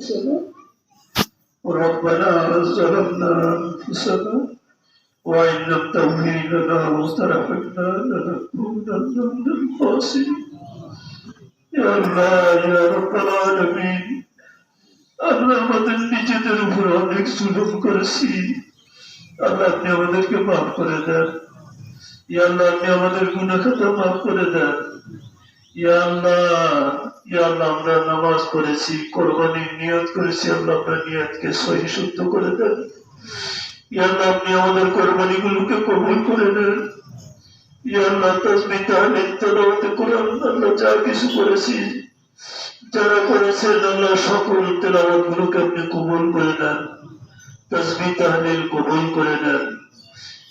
أنفسنا ربنا ظلمنا أنفسنا وإن لم تغفر لنا وترحمنا لنكونن من الخاسرين يا الله يا رب العالمين আমরা আমাদের নিজেদের উপর অনেক জুলুম করেছি আল্লাহ আপনি আমাদেরকে মাফ করে দেন ইয়া আল্লাহ আপনি আমাদের গুণাখাতা মাফ করে দেন আমরা নামাজ পড়েছি নিয়ত করেছি, আল্লাহ নিয়তকে সহি করে দেন। ইয়া আল্লাহ, আপনি আমাদের কোরবানিগুলোকে কবুল করে ইয়া আল্লাহ যা কিছু করেছি। যারা করেছেন সকল গুলোকে আপনি কবুল করে নেন। তসবি তাহলিল, কবুল করে নেন।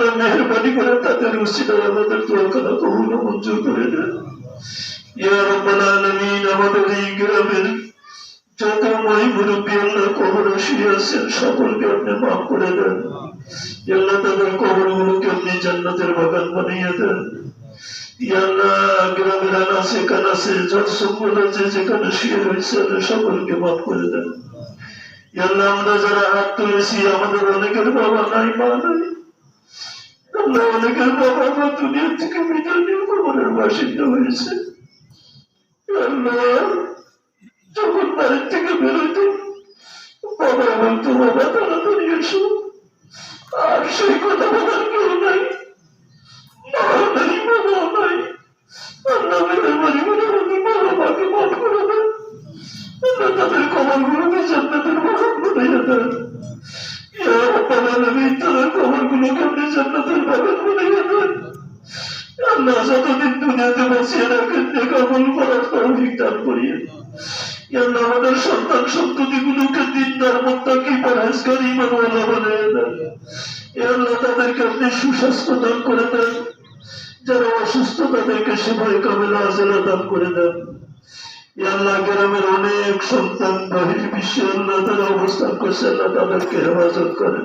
আল্লাহ মেহরবানি করে তাদের উচিতায় আমাদের দোয়াখানা কবুল মঞ্জুর করে দেন ইয়া রাব্বাল আলামিন, আমাদের এই গ্রামের যত মাই মুরব্বী আল্লাহ কবর শুয়ে সকলকে আপনি মাফ করে দেন। আল্লাহ তাদের কবরগুলোকে আপনি জান্নাতের বাগান বানিয়ে দেন। গ্রামের আনাচে কানাচে যত সম্পদ আছে যেখানে শুয়ে রয়েছে সকলকে মাফ করে দেন। আমরা যারা হাত তুলেছি, আমাদের অনেকের বাবা নাই, মা নাই। আল্লাহ বাবা মা দুনিয়া থেকে বিদায় কবরের বাসিন্দা হয়েছে যখন বাড়ির থেকে বেরোতো বাবা বলতো বাবা তাড়াতাড়ি এসো আর সেই কথা বলার কেউ নাই মা নাই বাবা নাই আল্লাহ মেহরবানি করে আমাদের মা বাবাকে মাফ করে আল্লাহ তাদের কবরগুলোকে জান্নাতের বাগান সুস্বাস্থ্য দান করে দেন। যারা অসুস্থ, তাদেরকে সেবাই কামেলা দান করে দেন। আল্লাহ গ্রামের অনেক সন্তান বাহির বিশ্বে আল্লাহ অবস্থান করছে, আল্লাহ তাদেরকে হেফাজত করেন।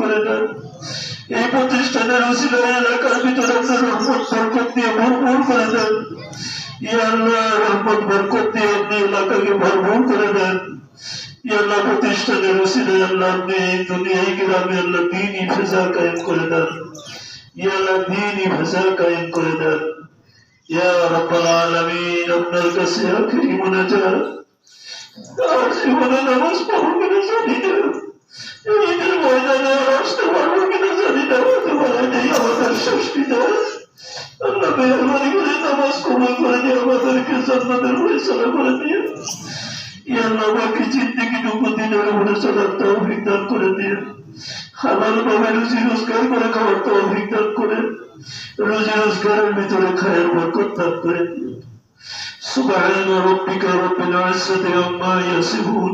করে নেন এই প্রতিষ্ঠানের উসিলায় এলাকার ভিতরে আপনার রহমত, বরকত দিয়ে ভরপুর করে দেন। ইয়া রহমত, বরকত দিয়ে আপনি এলাকাকে ভরপুর করে দেন। ইয়া প্রতিষ্ঠানের উসিলায় আল্লাহ আপনি এই দুনিয়ায় গ্রামে আল্লাহ দিনই ফেজা কায়েম করে দেন। ইয়া দিনই ফেজা কায়েম করে দেন। ইয়া রাব্বাল আলামিন, আপনার কাছে আখেরি মোনাজাত। আর জীবনে নামাজ পড়ব জানি না ঈদের ময়দানে আর আসতে পারবো কিনা জানি না হতে পারে নেই আমাদের ষষ্ঠী দেয় আল্লাহ মেহরবানি করে নামাজ কবুল করে দিয়ে আমাদেরকে জান্নাতের ফয়সালা করে দিয়ে ইয়া আল্লাহ বাকি জিন্দেগিটুকু দিনের উপরে চলার তৌফিক দান করে দিয়ে হালাল ভাবে রুজি রোজগার করে খাওয়ার তৌফিক দান করে রুজি রোজগারের ভিতরে খায়ের বরকত দান করে দিয়ে سبحان ربك رب العزة عما يصفون